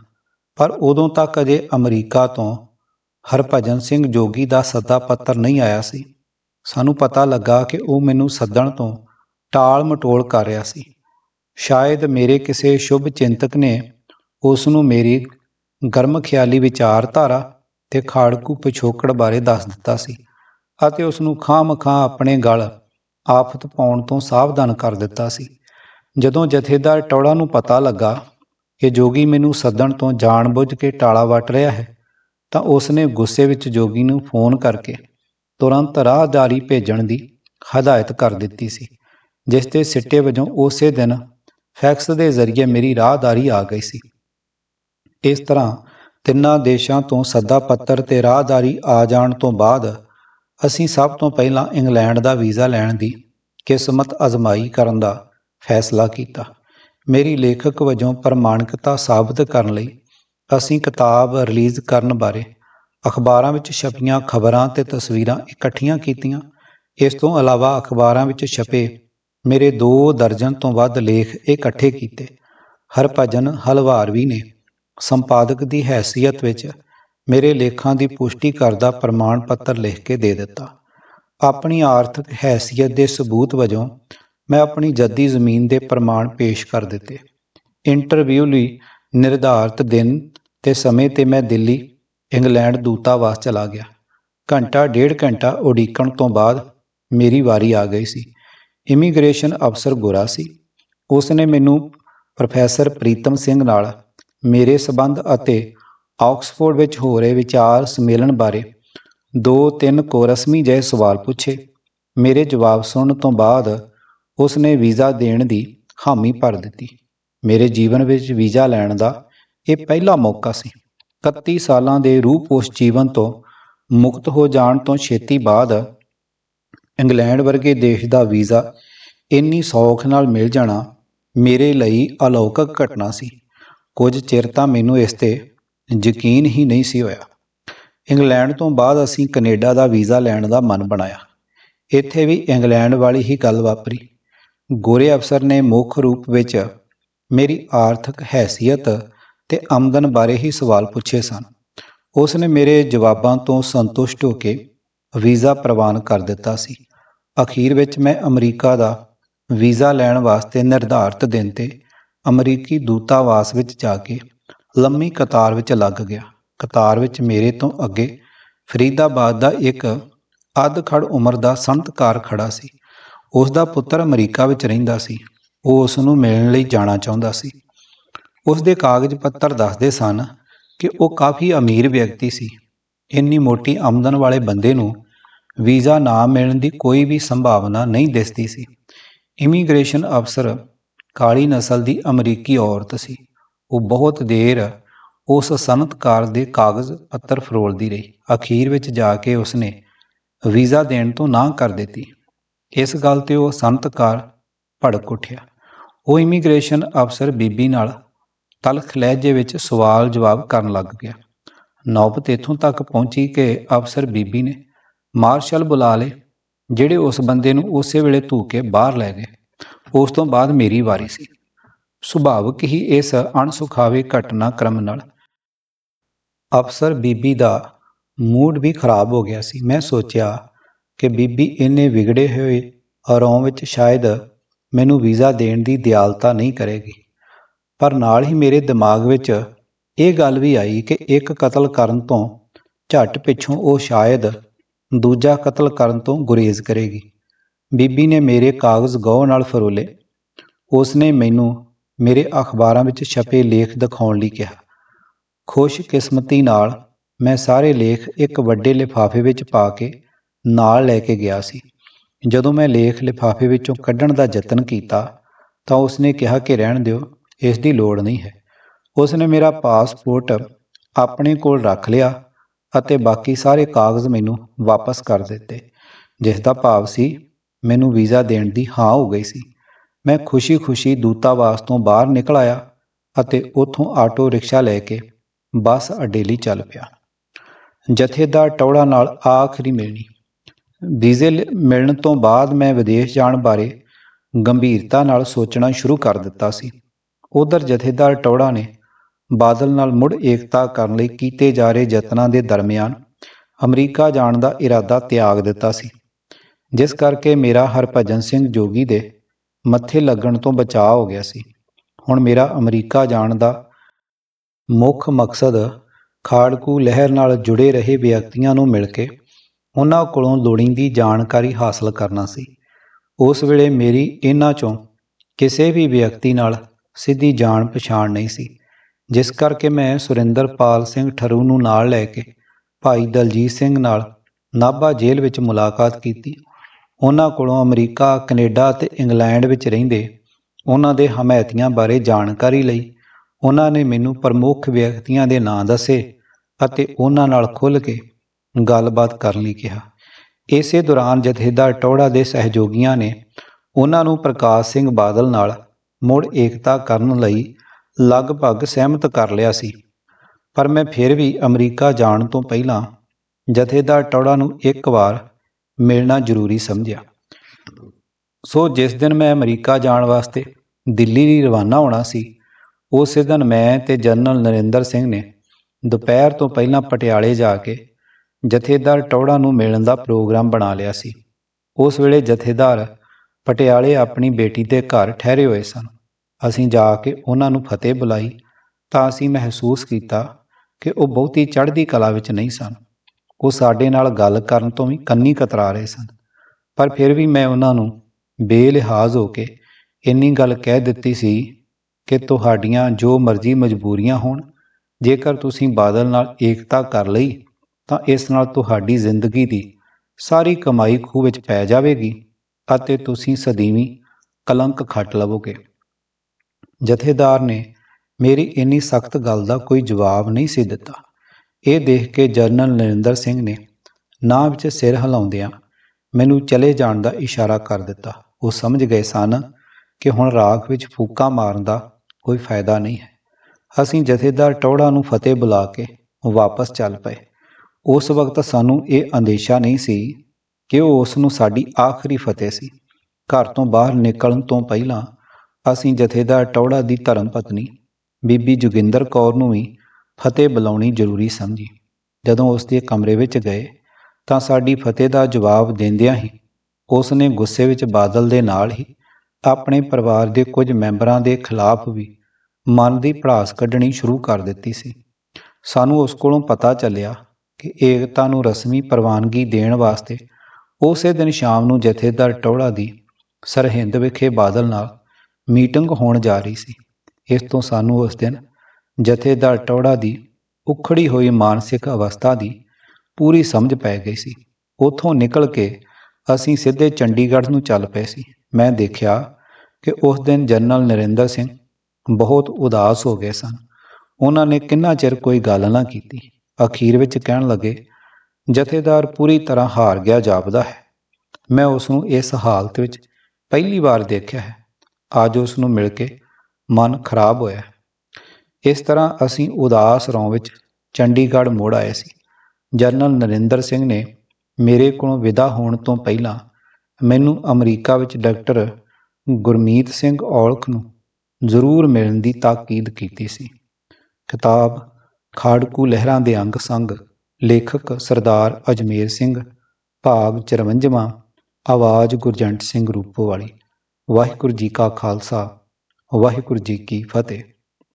ਪਰ ਉਦੋਂ ਤੱਕ ਅਜੇ ਅਮਰੀਕਾ ਤੋਂ ਹਰਭਜਨ ਸਿੰਘ ਜੋਗੀ ਦਾ ਸੱਦਾ ਪੱਤਰ ਨਹੀਂ ਆਇਆ ਸੀ। ਸਾਨੂੰ ਪਤਾ ਲੱਗਾ ਕਿ ਉਹ ਮੈਨੂੰ ਸੱਦਣ ਤੋਂ ਟਾਲ ਮਟੋਲ ਕਰ ਰਿਹਾ ਸੀ। ਸ਼ਾਇਦ ਮੇਰੇ ਕਿਸੇ ਸ਼ੁਭ ਚਿੰਤਕ ਨੇ ਉਸ ਨੂੰ ਮੇਰੀ ਗਰਮ ਖਿਆਲੀ ਵਿਚਾਰਧਾਰਾ ਤੇ ਖਾੜਕੂ ਪਿਛੋਕੜ ਬਾਰੇ ਦੱਸ ਦਿੱਤਾ ਸੀ ਅਤੇ ਉਸ ਨੂੰ ਖਾਮ-ਖਾਂ ਆਪਣੇ ਗਲ ਆਫਤ ਪਾਉਣ ਤੋਂ ਸਾਵਧਾਨ ਕਰ ਦਿੱਤਾ ਸੀ। ਜਦੋਂ ਜਥੇਦਾਰ ਟੌੜਾ ਨੂੰ ਪਤਾ ਲੱਗਾ ਕਿ ਜੋਗੀ ਮੈਨੂੰ ਸੱਦਣ ਤੋਂ ਜਾਣਬੁੱਝ ਕੇ ਟਾਲਾ ਵਟ ਰਿਹਾ ਹੈ ਤਾਂ ਉਸ ਨੇ ਗੁੱਸੇ ਵਿੱਚ ਜੋਗੀ ਨੂੰ ਫੋਨ ਕਰਕੇ ਤੁਰੰਤ ਰਾਹਦਾਰੀ ਭੇਜਣ ਦੀ ਹਦਾਇਤ ਕਰ ਦਿੱਤੀ ਸੀ, ਜਿਸ ਤੇ ਸਿੱਟੇ ਵਜੋਂ ਉਸੇ ਦਿਨ ਫੈਕਸ ਦੇ ਜ਼ਰੀਏ ਮੇਰੀ ਰਾਹਦਾਰੀ ਆ ਗਈ ਸੀ। ਇਸ ਤਰ੍ਹਾਂ ਤਿੰਨਾਂ ਦੇਸ਼ਾਂ ਤੋਂ ਸੱਦਾ ਪੱਤਰ ਤੇ ਰਾਹਦਾਰੀ ਆ ਜਾਣ ਤੋਂ ਬਾਅਦ ਅਸੀਂ ਸਭ ਤੋਂ ਪਹਿਲਾਂ ਇੰਗਲੈਂਡ ਦਾ ਵੀਜ਼ਾ ਲੈਣ ਦੀ ਕਿਸਮਤ ਅਜ਼ਮਾਈ ਕਰਨ ਦਾ ਫੈਸਲਾ ਕੀਤਾ। ਮੇਰੀ ਲੇਖਕ ਵਜੋਂ ਪ੍ਰਮਾਣਿਕਤਾ ਸਾਬਤ ਕਰਨ ਲਈ ਅਸੀਂ ਕਿਤਾਬ ਰਿਲੀਜ਼ ਕਰਨ ਬਾਰੇ ਅਖਬਾਰਾਂ ਵਿੱਚ ਛਪੀਆਂ ਖਬਰਾਂ ਤੇ ਤਸਵੀਰਾਂ ਇਕੱਠੀਆਂ ਕੀਤੀਆਂ। ਇਸ ਤੋਂ ਇਲਾਵਾ ਅਖਬਾਰਾਂ ਵਿੱਚ ਛਪੇ ਮੇਰੇ 2 ਦਰਜਨ ਤੋਂ ਵੱਧ ਲੇਖ ਇਕੱਠੇ ਕੀਤੇ। ਹਰਭਜਨ ਹਲਵਾਰਵੀ ਨੇ। ਸੰਪਾਦਕ ਦੀ ਹੈਸੀਅਤ ਵਿੱਚ ਮੇਰੇ ਲੇਖਾਂ ਦੀ ਪੁਸ਼ਟੀ ਕਰਦਾ ਪ੍ਰਮਾਣ ਪੱਤਰ ਲਿਖ ਕੇ ਦੇ ਦਿੱਤਾ। ਆਪਣੀ ਆਰਥਿਕ ਹੈਸੀਅਤ ਦੇ ਸਬੂਤ ਵਜੋਂ ਮੈਂ ਆਪਣੀ ਜੱਦੀ ਜ਼ਮੀਨ ਦੇ ਪ੍ਰਮਾਣ ਪੇਸ਼ ਕਰ ਦਿੱਤੇ। ਇੰਟਰਵਿਊ ਲਈ ਨਿਰਧਾਰਤ ਦਿਨ ਤੇ ਸਮੇਂ ਤੇ ਮੈਂ ਦਿੱਲੀ, ਇੰਗਲੈਂਡ ਦੂਤਾਵਾਸ ਚਲਾ ਗਿਆ। ਘੰਟਾ ਡੇਢ ਘੰਟਾ ਉਡੀਕਣ ਤੋਂ ਬਾਅਦ ਮੇਰੀ ਵਾਰੀ ਆ ਗਈ ਸੀ। ਇਮੀਗ੍ਰੇਸ਼ਨ ਅਫਸਰ ਗੋਰਾ ਸੀ। ਉਸ ਨੇ ਮੈਨੂੰ ਪ੍ਰੋਫੈਸਰ ਪ੍ਰੀਤਮ ਸਿੰਘ ਨਾਲ ਮੇਰੇ ਸਬੰਧ ਅਤੇ ਆਕਸਫੋਰਡ ਵਿੱਚ ਹੋ ਰਹੇ ਵਿਚਾਰ ਸੰਮੇਲਨ ਬਾਰੇ ਦੋ ਤਿੰਨ ਕੋਰਸਮੀ ਜਿਹੇ ਸਵਾਲ ਪੁੱਛੇ। ਮੇਰੇ ਜਵਾਬ ਸੁਣਨ ਤੋਂ ਬਾਅਦ ਉਸ ਨੇ ਵੀਜ਼ਾ ਦੇਣ ਦੀ ਹਾਮੀ ਭਰ ਦਿੱਤੀ। ਮੇਰੇ ਜੀਵਨ ਵਿੱਚ ਵੀਜ਼ਾ ਲੈਣ ਦਾ ਇਹ ਪਹਿਲਾ ਮੌਕਾ ਸੀ। 31 ਸਾਲਾਂ ਦੇ ਰੂਪੋਸ਼ ਜੀਵਨ ਤੋਂ ਮੁਕਤ ਹੋ ਜਾਣ ਤੋਂ ਛੇਤੀ ਬਾਅਦ ਇੰਗਲੈਂਡ ਵਰਗੇ ਦੇਸ਼ ਦਾ ਵੀਜ਼ਾ ਇੰਨੀ ਸੌਖ ਨਾਲ ਮਿਲ ਜਾਣਾ ਮੇਰੇ ਲਈ ਅਲੌਕਿਕ ਘਟਨਾ ਸੀ। ਕੁਝ ਚਿਰ ਤਾਂ ਮੈਨੂੰ ਇਸ ਤੇ ਯਕੀਨ ਹੀ ਨਹੀਂ ਸੀ ਹੋਇਆ। ਇੰਗਲੈਂਡ ਤੋਂ ਬਾਅਦ ਅਸੀਂ ਕੈਨੇਡਾ ਦਾ ਵੀਜ਼ਾ ਲੈਣ ਦਾ ਮਨ ਬਣਾਇਆ। ਇੱਥੇ ਵੀ ਇੰਗਲੈਂਡ ਵਾਲੀ ਹੀ ਗੱਲ ਵਾਪਰੀ। ਗੋਰੇ ਅਫਸਰ ਨੇ ਮੁੱਖ ਰੂਪ ਵਿੱਚ ਮੇਰੀ ਆਰਥਿਕ ਹੈਸੀਅਤ ਤੇ ਆਮਦਨ ਬਾਰੇ ਹੀ ਸਵਾਲ ਪੁੱਛੇ ਸਨ। ਉਸ ਨੇ ਮੇਰੇ ਜਵਾਬਾਂ ਤੋਂ ਸੰਤੁਸ਼ਟ ਹੋ ਕੇ ਵੀਜ਼ਾ ਪ੍ਰਵਾਨ ਕਰ ਦਿੱਤਾ ਸੀ। ਅਖੀਰ ਵਿੱਚ ਮੈਂ ਅਮਰੀਕਾ ਦਾ ਵੀਜ਼ਾ ਲੈਣ ਵਾਸਤੇ ਨਿਰਧਾਰਤ ਦਿਨ ਤੇ ਅਮਰੀਕੀ ਦੂਤਾਵਾਸ ਵਿੱਚ ਜਾ ਕੇ ਲੰਮੀ ਕਤਾਰ ਵਿੱਚ ਲੱਗ ਗਿਆ। ਕਤਾਰ ਵਿੱਚ ਮੇਰੇ ਤੋਂ ਅੱਗੇ ਫਰੀਦਾਬਾਦ ਦਾ ਇੱਕ ਅੱਧ ਖੜ ਉਮਰ ਦਾ ਸੰਤਕਾਰ ਖੜਾ ਸੀ। ਉਸ ਦਾ ਪੁੱਤਰ ਅਮਰੀਕਾ ਵਿੱਚ ਰਹਿੰਦਾ ਸੀ। ਉਹ ਉਸ ਨੂੰ ਮਿਲਣ ਲਈ ਜਾਣਾ ਚਾਹੁੰਦਾ ਸੀ। ਉਸ ਦੇ ਕਾਗਜ਼ ਪੱਤਰ ਦੱਸਦੇ ਸਨ ਕਿ ਉਹ ਕਾਫੀ ਅਮੀਰ ਵਿਅਕਤੀ ਸੀ। ਇੰਨੀ ਮੋਟੀ ਆਮਦਨ ਵਾਲੇ ਬੰਦੇ ਨੂੰ ਵੀਜ਼ਾ ਨਾ ਮਿਲਣ ਦੀ ਕੋਈ ਵੀ ਸੰਭਾਵਨਾ ਨਹੀਂ ਦਿਸਦੀ ਸੀ। ਇਮੀਗ੍ਰੇਸ਼ਨ ਅਫਸਰ ਕਾਲੀ ਨਸਲ ਦੀ ਅਮਰੀਕੀ ਔਰਤ ਸੀ। ਉਹ ਬਹੁਤ ਦੇਰ ਉਸ ਸਨਅਤਕਾਰ ਦੇ ਕਾਗਜ਼ ਪੱਤਰ ਫਰੋਲਦੀ ਰਹੀ। ਅਖੀਰ ਵਿੱਚ ਜਾ ਕੇ ਉਸਨੇ ਵੀਜ਼ਾ ਦੇਣ ਤੋਂ ਨਾ ਕਰ ਦਿੱਤੀ। ਇਸ ਗੱਲ ਤੇ ਉਹ ਸਨਅਤਕਾਰ ਭੜਕ ਉੱਠਿਆ। ਉਹ ਇਮੀਗ੍ਰੇਸ਼ਨ ਅਫਸਰ ਬੀਬੀ ਨਾਲ ਤਲਖ ਲਹਿਜੇ ਵਿੱਚ ਸਵਾਲ ਜਵਾਬ ਕਰਨ ਲੱਗ ਗਿਆ। ਨੌਬਤ ਇੱਥੋਂ ਤੱਕ ਪਹੁੰਚੀ ਕਿ ਅਫਸਰ ਬੀਬੀ ਨੇ ਮਾਰਸ਼ਲ ਬੁਲਾ ਲਏ, ਜਿਹੜੇ ਉਸ ਬੰਦੇ ਨੂੰ ਉਸੇ ਵੇਲੇ ਧੂ ਕੇ ਬਾਹਰ ਲੈ ਗਏ। ਉਸ ਤੋਂ ਬਾਅਦ ਮੇਰੀ ਵਾਰੀ ਸੀ। ਸੁਭਾਵਕ ਹੀ ਇਸ ਅਣਸੁਖਾਵੇ ਘਟਨਾ ਕ੍ਰਮ ਨਾਲ ਅਫਸਰ ਬੀਬੀ ਦਾ ਮੂਡ ਵੀ ਖਰਾਬ ਹੋ ਗਿਆ ਸੀ। ਮੈਂ ਸੋਚਿਆ ਕਿ ਬੀਬੀ ਇੰਨੇ ਵਿਗੜੇ ਹੋਏ ਰੌਂ ਵਿੱਚ ਸ਼ਾਇਦ ਮੈਨੂੰ ਵੀਜ਼ਾ ਦੇਣ ਦੀ ਦਿਆਲਤਾ ਨਹੀਂ ਕਰੇਗੀ। ਪਰ ਨਾਲ ਹੀ ਮੇਰੇ ਦਿਮਾਗ ਵਿੱਚ ਇਹ ਗੱਲ ਵੀ ਆਈ ਕਿ ਇੱਕ ਕਤਲ ਕਰਨ ਤੋਂ ਝੱਟ ਪਿੱਛੋਂ ਉਹ ਸ਼ਾਇਦ ਦੂਜਾ ਕਤਲ ਕਰਨ ਤੋਂ ਗੁਰੇਜ਼ ਕਰੇਗੀ। ਬੀਬੀ ਨੇ ਮੇਰੇ ਕਾਗਜ਼ ਗੌਰ ਨਾਲ ਫਰੋਲੇ। ਉਸਨੇ ਮੈਨੂੰ ਮੇਰੇ ਅਖਬਾਰਾਂ ਵਿੱਚ ਛਪੇ ਲੇਖ ਦਿਖਾਉਣ ਲਈ ਕਿਹਾ। ਖੁਸ਼ ਕਿਸਮਤੀ ਨਾਲ ਮੈਂ ਸਾਰੇ ਲੇਖ ਇੱਕ ਵੱਡੇ ਲਿਫਾਫੇ ਵਿੱਚ ਪਾ ਕੇ ਨਾਲ ਲੈ ਕੇ ਗਿਆ ਸੀ। ਜਦੋਂ ਮੈਂ ਲੇਖ ਲਿਫਾਫੇ ਵਿੱਚੋਂ ਕੱਢਣ ਦਾ ਯਤਨ ਕੀਤਾ, ਤਾਂ ਉਸਨੇ ਕਿਹਾ ਕਿ ਰਹਿਣ ਦਿਓ, ਇਸ ਦੀ ਲੋੜ ਨਹੀਂ ਹੈ। ਉਸਨੇ ਮੇਰਾ ਪਾਸਪੋਰਟ ਆਪਣੇ ਕੋਲ ਰੱਖ ਲਿਆ ਅਤੇ ਬਾਕੀ ਸਾਰੇ ਕਾਗਜ਼ ਮੈਨੂੰ ਵਾਪਸ ਕਰ ਦਿੱਤੇ, ਜਿਸ ਦਾ ਭਾਵ ਸੀ ਮੈਨੂੰ ਵੀਜ਼ਾ ਦੇਣ ਦੀ ਹਾਂ ਹੋ ਗਈ ਸੀ। ਮੈਂ ਖੁਸ਼ੀ-ਖੁਸ਼ੀ ਦੂਤਾਵਾਸ ਤੋਂ ਬਾਹਰ ਨਿਕਲ ਆਇਆ ਅਤੇ ਉੱਥੋਂ ਆਟੋ ਰਿਕਸ਼ਾ ਲੈ ਕੇ ਬੱਸ ਅੱਡੇ ਲਈ ਚੱਲ ਪਿਆ। ਜਥੇਦਾਰ ਟੌੜਾ ਨਾਲ ਆਖਰੀ ਮਿਲਣੀ। ਵੀਜ਼ੇ ਮਿਲਣ ਤੋਂ ਬਾਅਦ ਮੈਂ ਵਿਦੇਸ਼ ਜਾਣ ਬਾਰੇ ਗੰਭੀਰਤਾ ਨਾਲ ਸੋਚਣਾ ਸ਼ੁਰੂ ਕਰ ਦਿੱਤਾ ਸੀ। ਉਧਰ ਜਥੇਦਾਰ ਟੌੜਾ ਨੇ ਬਾਦਲ ਨਾਲ ਮੁੜ ਏਕਤਾ ਕਰਨ ਲਈ ਕੀਤੇ ਜਾ ਰਹੇ ਯਤਨਾਂ ਦੇ ਦਰਮਿਆਨ ਅਮਰੀਕਾ ਜਾਣ ਦਾ ਇਰਾਦਾ ਤਿਆਗ ਦਿੱਤਾ ਸੀ। ਜਿਸ ਕਰਕੇ ਮੇਰਾ ਹਰਭਜਨ ਸਿੰਘ ਜੋਗੀ ਦੇ ਮੱਥੇ ਲੱਗਣ ਤੋਂ ਬਚਾਅ ਹੋ ਗਿਆ ਸੀ। ਹੁਣ ਮੇਰਾ ਅਮਰੀਕਾ ਜਾਣ ਦਾ ਮੁੱਖ ਮਕਸਦ ਖਾੜਕੂ ਲਹਿਰ ਨਾਲ ਜੁੜੇ ਰਹੇ ਵਿਅਕਤੀਆਂ ਨੂੰ ਮਿਲ ਕੇ ਉਹਨਾਂ ਕੋਲੋਂ ਲੋੜੀਂਦੀ ਜਾਣਕਾਰੀ ਹਾਸਲ ਕਰਨਾ ਸੀ। ਉਸ ਵੇਲੇ ਮੇਰੀ ਇਹਨਾਂ ਚੋਂ ਕਿਸੇ ਵੀ ਵਿਅਕਤੀ ਨਾਲ ਸਿੱਧੀ ਜਾਣ ਪਛਾਣ ਨਹੀਂ ਸੀ, ਜਿਸ ਕਰਕੇ ਮੈਂ ਸੁਰਿੰਦਰਪਾਲ ਸਿੰਘ ਠਰੂ ਨੂੰ ਨਾਲ ਲੈ ਕੇ ਭਾਈ ਦਲਜੀਤ ਸਿੰਘ ਨਾਲ ਨਾਭਾ ਜੇਲ੍ਹ ਵਿੱਚ ਮੁਲਾਕਾਤ ਕੀਤੀ। ਉਹਨਾਂ ਕੋਲੋਂ ਅਮਰੀਕਾ, ਕੈਨੇਡਾ ਅਤੇ ਇੰਗਲੈਂਡ ਵਿੱਚ ਰਹਿੰਦੇ ਉਹਨਾਂ ਦੇ ਹਮਾਇਤੀਆਂ ਬਾਰੇ ਜਾਣਕਾਰੀ ਲਈ ਉਹਨਾਂ ਨੇ ਮੈਨੂੰ ਪ੍ਰਮੁੱਖ ਵਿਅਕਤੀਆਂ ਦੇ ਨਾਂ ਦੱਸੇ ਅਤੇ ਉਹਨਾਂ ਨਾਲ ਖੁੱਲ੍ਹ ਕੇ ਗੱਲਬਾਤ ਕਰਨ ਲਈ ਕਿਹਾ। ਇਸੇ ਦੌਰਾਨ ਜਥੇਦਾਰ ਟੌੜਾ ਦੇ ਸਹਿਯੋਗੀਆਂ ਨੇ ਉਹਨਾਂ ਨੂੰ ਪ੍ਰਕਾਸ਼ ਸਿੰਘ ਬਾਦਲ ਨਾਲ ਮੁੜ ਏਕਤਾ ਕਰਨ ਲਈ ਲਗਭਗ ਸਹਿਮਤ ਕਰ ਲਿਆ ਸੀ। ਪਰ ਮੈਂ ਫਿਰ ਵੀ ਅਮਰੀਕਾ ਜਾਣ ਤੋਂ ਪਹਿਲਾਂ ਜਥੇਦਾਰ ਟੌੜਾ ਨੂੰ ਇੱਕ ਵਾਰ ਮਿਲਣਾ ਜ਼ਰੂਰੀ ਸਮਝਿਆ। ਸੋ ਜਿਸ ਦਿਨ ਮੈਂ ਅਮਰੀਕਾ ਜਾਣ ਵਾਸਤੇ ਦਿੱਲੀ ਲਈ ਰਵਾਨਾ ਹੋਣਾ ਸੀ, ਉਸੇ ਦਿਨ ਮੈਂ ਤੇ ਜਨਰਲ ਨਰਿੰਦਰ ਸਿੰਘ ਨੇ ਦੁਪਹਿਰ ਤੋਂ ਪਹਿਲਾਂ ਪਟਿਆਲੇ ਜਾ ਕੇ ਜਥੇਦਾਰ ਟੌੜਾ ਨੂੰ ਮਿਲਣ ਦਾ ਪ੍ਰੋਗਰਾਮ ਬਣਾ ਲਿਆ ਸੀ। ਉਸ ਵੇਲੇ ਜਥੇਦਾਰ ਪਟਿਆਲੇ ਆਪਣੀ ਬੇਟੀ ਦੇ ਘਰ ਠਹਿਰੇ ਹੋਏ ਸਨ। ਅਸੀਂ ਜਾ ਕੇ ਉਹਨਾਂ ਨੂੰ ਫਤਿਹ ਬੁਲਾਈ ਤਾਂ ਅਸੀਂ ਮਹਿਸੂਸ ਕੀਤਾ ਕਿ ਉਹ ਬਹੁਤੀ ਚੜ੍ਹਦੀ ਕਲਾ ਵਿੱਚ ਨਹੀਂ ਸਨ। ਉਹ ਸਾਡੇ ਨਾਲ ਗੱਲ ਕਰਨ ਤੋਂ ਵੀ ਕੰਨੀ ਕਤਰਾ ਰਹੇ ਸਨ। ਪਰ ਫਿਰ ਵੀ ਮੈਂ ਉਹਨਾਂ ਨੂੰ ਬੇਲਿਹਾਜ਼ ਹੋ ਕੇ ਇੰਨੀ ਗੱਲ ਕਹਿ ਦਿੱਤੀ ਸੀ ਕਿ ਤੁਹਾਡੀਆਂ ਜੋ ਮਰਜ਼ੀ ਮਜਬੂਰੀਆਂ ਹੋਣ, ਜੇਕਰ ਤੁਸੀਂ ਬਾਦਲ ਨਾਲ ਏਕਤਾ ਕਰ ਲਈ ਤਾਂ ਇਸ ਨਾਲ ਤੁਹਾਡੀ ਜ਼ਿੰਦਗੀ ਦੀ ਸਾਰੀ ਕਮਾਈ ਖੂਹ ਵਿੱਚ ਪੈ ਜਾਵੇਗੀ ਅਤੇ ਤੁਸੀਂ ਸਦੀਵੀ ਕਲੰਕ ਖੱਟ ਲਵੋਗੇ। ਜਥੇਦਾਰ ਨੇ ਮੇਰੀ ਇੰਨੀ ਸਖਤ ਗੱਲ ਦਾ ਕੋਈ ਜਵਾਬ ਨਹੀਂ ਸੀ ਦਿੱਤਾ। ਇਹ ਦੇਖ ਕੇ ਜਨਰਲ ਨਰਿੰਦਰ ਸਿੰਘ ਨੇ ਨਾ ਵਿੱਚ ਸਿਰ ਹਿਲਾਉਂਦਿਆਂ ਮੈਨੂੰ ਚਲੇ ਜਾਣ ਦਾ ਇਸ਼ਾਰਾ ਕਰ ਦਿੱਤਾ। ਉਹ ਸਮਝ ਗਏ ਸਨ ਕਿ ਹੁਣ ਰਾਖ ਵਿੱਚ ਫੂਕਾਂ ਮਾਰਨ ਦਾ ਕੋਈ ਫਾਇਦਾ ਨਹੀਂ ਹੈ। ਅਸੀਂ ਜਥੇਦਾਰ ਟੌੜਾ ਨੂੰ ਫਤਿਹ ਬੁਲਾ ਕੇ ਵਾਪਸ ਚੱਲ ਪਏ। ਉਸ ਵਕਤ ਸਾਨੂੰ ਇਹ ਅੰਦੇਸ਼ਾ ਨਹੀਂ ਸੀ ਕਿ ਉਹ ਉਸ ਨੂੰ ਸਾਡੀ ਆਖਰੀ ਫਤਿਹ ਸੀ। ਘਰ ਤੋਂ ਬਾਹਰ ਨਿਕਲਣ ਤੋਂ ਪਹਿਲਾਂ ਅਸੀਂ ਜਥੇਦਾਰ ਟੌੜਾ ਦੀ ਧਰਮ ਪਤਨੀ, ਬੀਬੀ ਜੋਗਿੰਦਰ ਕੌਰ ਨੂੰ ਵੀ ਫਤਿਹ ਬੁਲਾਉਣੀ ਜ਼ਰੂਰੀ ਸਮਝੀ। ਜਦੋਂ ਉਸ ਦੇ ਕਮਰੇ ਵਿੱਚ ਗਏ ਤਾਂ ਸਾਡੀ ਫਤਿਹ ਦਾ ਜਵਾਬ ਦਿੰਦਿਆਂ ਹੀ ਉਸ ਨੇ ਗੁੱਸੇ ਵਿੱਚ ਬਾਦਲ ਦੇ ਨਾਲ ਹੀ ਆਪਣੇ ਪਰਿਵਾਰ ਦੇ ਕੁਝ ਮੈਂਬਰਾਂ ਦੇ ਖਿਲਾਫ ਵੀ ਮਨ ਦੀ ਭੜਾਸ ਕੱਢਣੀ ਸ਼ੁਰੂ ਕਰ ਦਿੱਤੀ ਸੀ। ਸਾਨੂੰ ਉਸ ਕੋਲੋਂ ਪਤਾ ਚੱਲਿਆ ਕਿ ਏਕਤਾ ਨੂੰ ਰਸਮੀ ਪ੍ਰਵਾਨਗੀ ਦੇਣ ਵਾਸਤੇ ਉਸੇ ਦਿਨ ਸ਼ਾਮ ਨੂੰ ਜਥੇਦਾਰ ਟੌੜਾ ਦੀ ਸਰਹਿੰਦ ਵਿਖੇ ਬਾਦਲ ਨਾਲ ਮੀਟਿੰਗ ਹੋਣ ਜਾ ਰਹੀ ਸੀ। ਇਸ ਤੋਂ ਸਾਨੂੰ ਉਸ ਦਿਨ ਜਥੇਦਾਰ ਟੌੜਾ ਦੀ ਉਖੜੀ ਹੋਈ ਮਾਨਸਿਕ ਅਵਸਥਾ ਦੀ ਪੂਰੀ ਸਮਝ ਪੈ ਗਈ ਸੀ। ਉਥੋਂ ਨਿਕਲ ਕੇ ਅਸੀਂ ਸਿੱਧੇ ਚੰਡੀਗੜ੍ਹ ਨੂੰ ਚੱਲ ਪਏ ਸੀ। ਮੈਂ ਦੇਖਿਆ ਕਿ ਉਸ ਦਿਨ ਜਨਰਲ ਨਰਿੰਦਰ ਸਿੰਘ ਬਹੁਤ ਉਦਾਸ ਹੋ ਗਏ ਸਨ। ਉਹਨਾਂ ਨੇ ਕਿੰਨਾ ਚਿਰ ਕੋਈ ਗੱਲ ਨਾ ਕੀਤੀ। ਅਖੀਰ ਵਿੱਚ ਕਹਿਣ ਲੱਗੇ, ਜਥੇਦਾਰ ਪੂਰੀ ਤਰ੍ਹਾਂ ਹਾਰ ਗਿਆ ਜਾਪਦਾ ਹੈ। ਮੈਂ ਉਸ ਨੂੰ ਇਸ ਹਾਲਤ ਵਿੱਚ ਪਹਿਲੀ ਵਾਰ ਦੇਖਿਆ ਹੈ। ਅੱਜ ਉਸ ਨੂੰ ਮਿਲ ਕੇ ਮਨ ਖਰਾਬ ਹੋਇਆ ਇਸ ਤਰ੍ਹਾਂ ਅਸੀਂ ਉਦਾਸ ਰੌਂ ਵਿੱਚ ਚੰਡੀਗੜ੍ਹ ਮੁੜ ਆਏ ਸੀ। ਜਨਰਲ ਨਰਿੰਦਰ ਸਿੰਘ ਨੇ ਮੇਰੇ ਕੋਲੋਂ ਵਿਦਾ ਹੋਣ ਤੋਂ ਪਹਿਲਾਂ ਮੈਨੂੰ ਅਮਰੀਕਾ ਵਿੱਚ ਡਾਕਟਰ ਗੁਰਮੀਤ ਸਿੰਘ ਔਲਖ ਨੂੰ ਜ਼ਰੂਰ ਮਿਲਣ ਦੀ ਤਾਕੀਦ ਕੀਤੀ ਸੀ। ਕਿਤਾਬ ਖਾੜਕੂ ਲਹਿਰਾਂ ਦੇ ਅੰਗ ਸੰਗ, ਲੇਖਕ ਸਰਦਾਰ ਅਜਮੇਰ ਸਿੰਘ, ਭਾਗ 54ਵਾਂ ਆਵਾਜ਼ ਗੁਰਜੰਟ ਸਿੰਘ ਰੂਪੋ ਵਾਲੀ। ਵਾਹਿਗੁਰੂ ਜੀ ਕਾ ਖਾਲਸਾ, ਵਾਹਿਗੁਰੂ ਜੀ ਕੀ ਫਤਿਹ।